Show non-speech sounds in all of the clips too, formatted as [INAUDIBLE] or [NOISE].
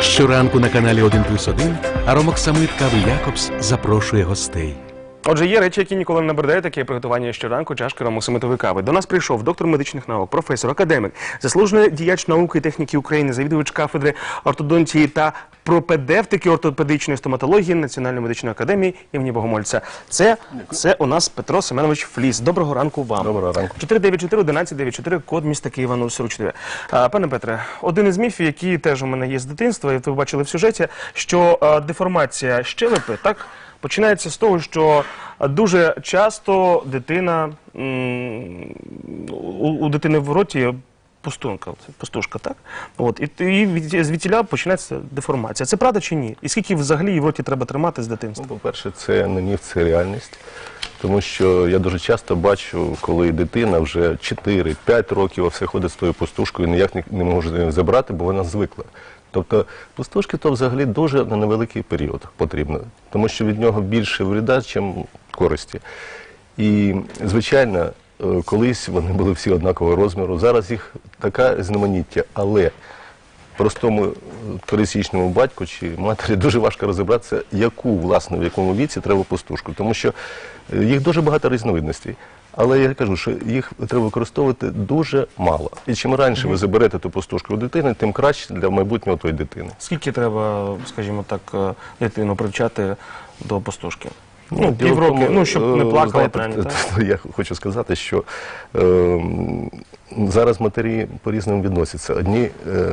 Щоранку на каналі 1 плюс 1 Аромок Самит Кави Якобс запрошує гостей. Отже, є речі, які ніколи не набридають, таке приготування щоранку чашки ромосимитової кави. До нас прийшов доктор медичних наук, професор, академик, заслужений діяч науки і техніки України, завідувач кафедри ортодонтії та пропедевтики ортопедичної стоматології Національної медичної академії імені Богомольця. Це, це у нас Петро Семенович Фліс. Доброго ранку вам. Доброго ранку. 494 1194 код міста Києва 044. А, Пане Петре, один із міфів, який теж у мене є з дитинства, і ви бачили в сюжеті, що а, деформація щелепи так починається з того, що дуже часто дитина м, у, у дитини в роті. Пустунка, пустушка, так? От, і, і від, звідтіля починається деформація. Це правда чи ні? І скільки взагалі в роті треба тримати з дитинства? Ну, по-перше, це не міф, це реальність. Тому що я дуже часто бачу, коли дитина вже 4-5 років а все ходить з тою пустушкою, ніяк не, не може її забрати, бо вона звикла. Тобто пустушки то взагалі дуже на невеликий період потрібно, тому що від нього більше вреда, ніж користі. І, звичайно, колись вони були всі однакового розміру. Зараз їх така знаманіття, але простому е, пересічному батьку чи матері дуже важко розібратися, яку власне в якому віці треба пустушку, тому що е, їх дуже багато різновидностей. Але я кажу, що їх треба використовувати дуже мало. І чим раніше ви заберете ту пустушку у дитини, тим краще для майбутнього тої дитини. Скільки треба, скажімо так, е, дитину привчати до пастушки? Ну, півроку, ну, щоб не плакали, знаєте, правильно, так? Я хочу сказати, що е, зараз матері по-різному відносяться. Одні е,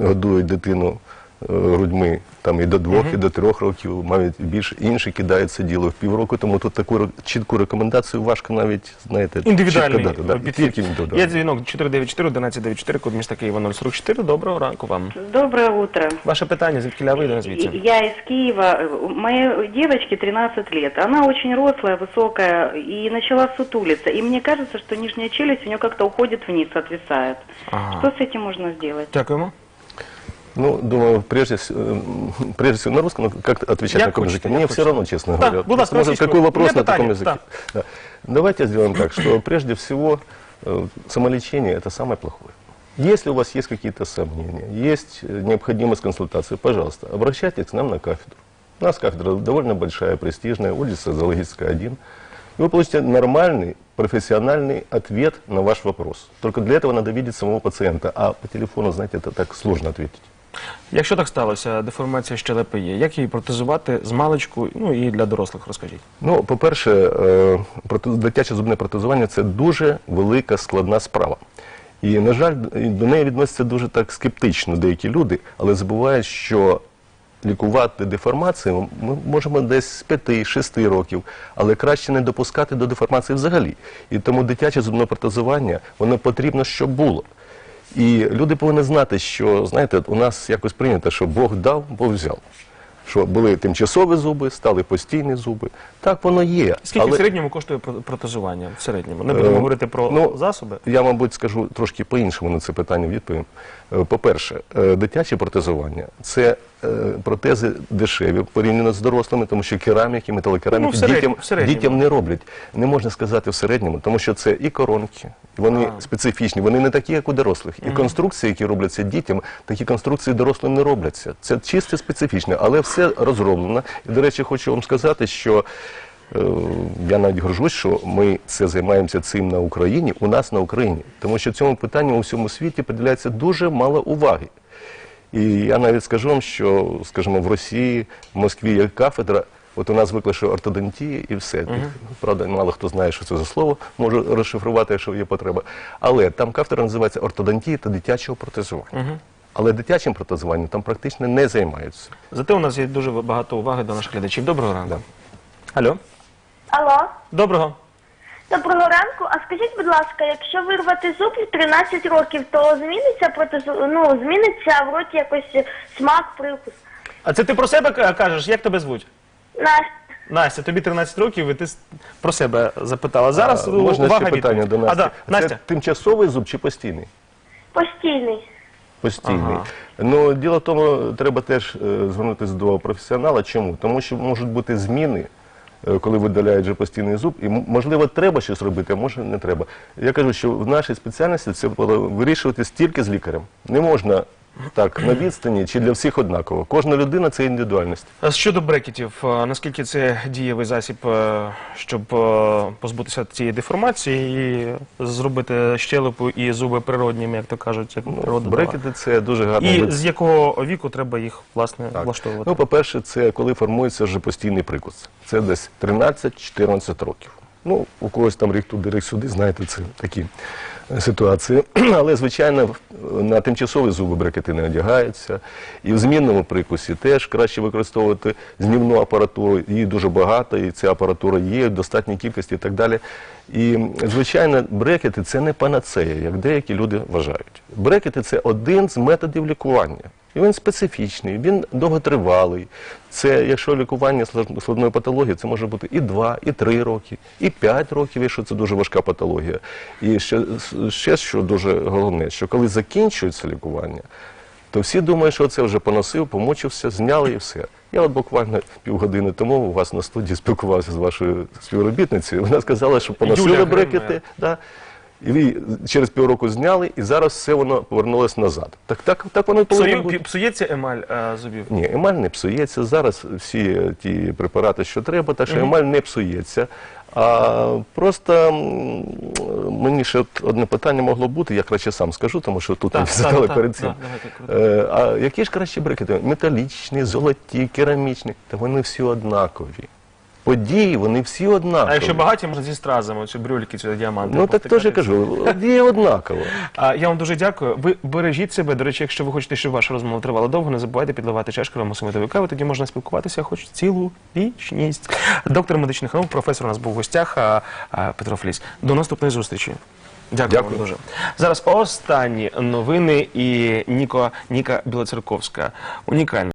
годують дитину е, грудьми там і до двох, і до трьох років, мають більше, інші кидають це діло в півроку, тому тут таку чітку рекомендацію важко навіть, знаєте, Індивідуальний чітко дати. Да, тільки Є індивідуальний. дзвінок 494 1194 код міста Києва 044. Доброго ранку вам. Доброе утро. Ваше питання, звідки ля вийде звідси? Я из Киева. Моей девочке 13 лет. Она очень рослая, высокая и начала сутулиться. И мне кажется, что нижняя челюсть у нее как-то уходит вниз, отвисает. Ага. Что с этим можно сделать? Дякуємо. Ну, думаю, прежде, э, прежде всего на русском, ну, как отвечать на каком языке? Мне все равно, честно Да, говоря. будь ласка, Может, російською. какой вопрос на таком языке? Да. Давайте сделаем так, что прежде всего э, самолечение – это самое плохое. Если у вас есть какие-то сомнения, есть э, необходимость консультации, пожалуйста, обращайтесь к нам на кафедру. У нас кафедра довольно большая, престижная, улица Зоологическая, 1. И вы получите нормальный, профессиональный ответ на ваш вопрос. Только для этого надо видеть самого пациента. А по телефону, знаете, это так сложно ответить. Якщо так сталося, деформація щелепи є, як її протезувати з маличку, ну і для дорослих розкажіть. Ну, по-перше, е, дитяче зубне протезування це дуже велика складна справа. І, на жаль, до неї відносяться дуже так скептично деякі люди, але забувають, що лікувати деформацію ми можемо десь з 5-6 років, але краще не допускати до деформації взагалі. І тому дитяче зубне протезування воно потрібно, щоб було. І люди повинні знати, що знаєте, у нас якось прийнято, що Бог дав, Бог взяв. Що були тимчасові зуби, стали постійні зуби. Так воно є. Скільки але в середньому коштує протезування? В середньому. Не будемо Е, говорити про ну, засоби. Я, мабуть, скажу трошки по-іншому на це питання відповім. Е, По-перше, е, дитяче протезування це протези дешеві порівняно з дорослими, тому що кераміки, металокераміки Ну, середньому, дітям, середньому. дітям не роблять. Не можна сказати в середньому, тому що це і коронки, вони А. специфічні, вони не такі, як у дорослих. І конструкції, які робляться дітям, такі конструкції дорослим не робляться. Це чисто специфічне, але все розроблено. І, до речі, хочу вам сказати, що Е, Я навіть горжусь, що ми це займаємося цим на Україні, у нас на Україні, тому що цьому питанню у всьому світі приділяється дуже мало уваги. І я навіть скажу вам, що, скажімо, в Росії, в Москві є кафедра, от у нас виклише ортодонтії і все. Правда, мало хто знає, що це за слово, можу розшифрувати, якщо є потреба. Але там кафедра називається ортодонтії та дитячого протезування. Але дитячим протезуванням там практично не займаються. Зате у нас є дуже багато уваги до наших глядачів. Доброго ранку. Алло. Алло, Доброго. Доброго ранку. А скажіть, будь ласка, якщо вирвати зуб в 13 років, то зміниться протезу... ну, зміниться в роті якось смак, привкус? А це ти про себе кажеш? Як тебе звуть? Настя, Настя, тобі 13 років, і ти про себе запитала. Зараз А, Можна увага ще питання відповідь. до Насті? А, да. Настя. Це тимчасовий зуб чи постійний? постійний. Постійний. Ага. Ну, діло в тому, треба теж е, звернутися до професіонала. Чому? Тому що можуть бути зміни, коли видаляють вже постійний зуб, і можливо треба щось робити, а може не треба. Я кажу, що в нашій спеціальності це було вирішувати тільки з лікарем. Не можна так на відстані, чи для всіх однаково. Кожна людина це індивідуальність. А Щодо брекетів, наскільки це дієвий засіб, е, щоб е, позбутися цієї деформації і зробити щелепу і зуби природніми, як то кажуть, як природа дала? Брекети це дуже гарний І вид з якого віку треба їх власне Так. влаштовувати? Ну, по-перше, це коли формується вже постійний прикус. Це десь 13-14 років. Ну, у когось там рік туди, рік сюди, знаєте, це такі ситуації. [CLEARS THROAT] Але, звичайно, на тимчасові зуби брекети не одягаються. І в змінному прикусі теж краще використовувати знімну апаратуру. Її дуже багато, і ця апаратура є в достатній кількості і так далі. І, звичайно, брекети це не панацея, як деякі люди вважають. Брекети це один з методів лікування. І він специфічний, він довготривалий. Це, якщо лікування складної патології, це може бути і 2, і 3 роки, і 5 років, якщо це дуже важка патологія. І ще, ще що дуже головне, що коли закінчується лікування, то всі думають, що це вже поносив, помучився, зняли і все. Я от буквально півгодини тому у вас на студії спілкувався з вашою співробітницею. Вона сказала, що поносили брекети. Да, ви через півроку зняли, і зараз все воно повернулося назад. Так, так, так воно і повинно Псую, бути. пі- псується емаль е, зубів? Ні, емаль не псується. Зараз всі ті препарати, що треба, так що емаль не псується. А просто м, мені ще от одне питання могло бути, я краще сам скажу, тому що тут Так, мені так, задали так, перед так, цим. давайте, Е, а які ж краще брекети? Металічні, золоті, керамічні. Та вони всі однакові. Події, вони всі однакові. А якщо багаті, можна зі стразами, чи брюльки, чи діаманти. Ну так теж я кажу, дії однаково. А, я вам дуже дякую. Ви бережіть себе. До речі, якщо ви хочете, щоб ваша розмова тривала довго, не забувайте підливати чашку вам кави, тоді можна спілкуватися хоч цілу вічність. Доктор медичних наук, професор у нас був в гостях а, а, Петро Фліс. До наступної зустрічі. Дякую, Дякую. вам дуже. Зараз останні новини і Ніко Ніка Білоцерковська. Унікальна.